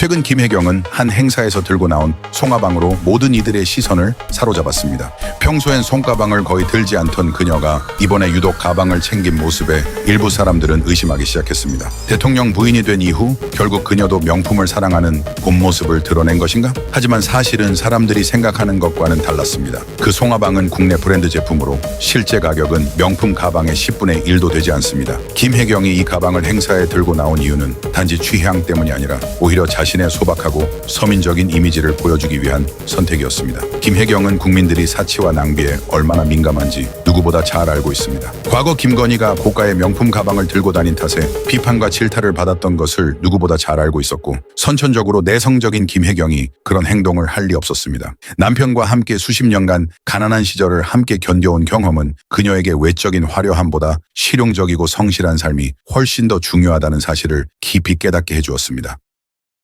최근 김혜경은 한 행사에서 들고 나온 송화방으로 모든 이들의 시선을 사로잡았습니다. 평소엔 손가방을 거의 들지 않던 그녀가 이번에 유독 가방을 챙긴 모습에 일부 사람들은 의심하기 시작했습니다. 대통령 부인이 된 이후 결국 그녀도 명품을 사랑하는 본 모습을 드러낸 것인가? 하지만 사실은 사람들이 생각하는 것과는 달랐습니다. 그 송화방은 국내 브랜드 제품으로 실제 가격은 명품 가방의 10분의 1도 되지 않습니다. 김혜경이 이 가방을 행사에 들고 나온 이유는 단지 취향 때문이 아니라 오히려 자신의 소박하고 서민적인 이미지를 보여주기 위한 선택이었습니다. 김혜경은 국민들이 사치와 낭비에 얼마나 민감한지 누구보다 잘 알고 있습니다. 과거 김건희가 고가의 명품 가방을 들고 다닌 탓에 비판과 질타를 받았던 것을 누구보다 잘 알고 있었고 선천적으로 내성적인 김혜경이 그런 행동을 할 리 없었습니다. 남편과 함께 수십 년간 가난한 시절을 함께 견뎌온 경험은 그녀에게 외적인 화려함보다 실용적이고 성실한 삶이 훨씬 더 중요하다는 사실을 깊이 깨닫게 해주었습니다.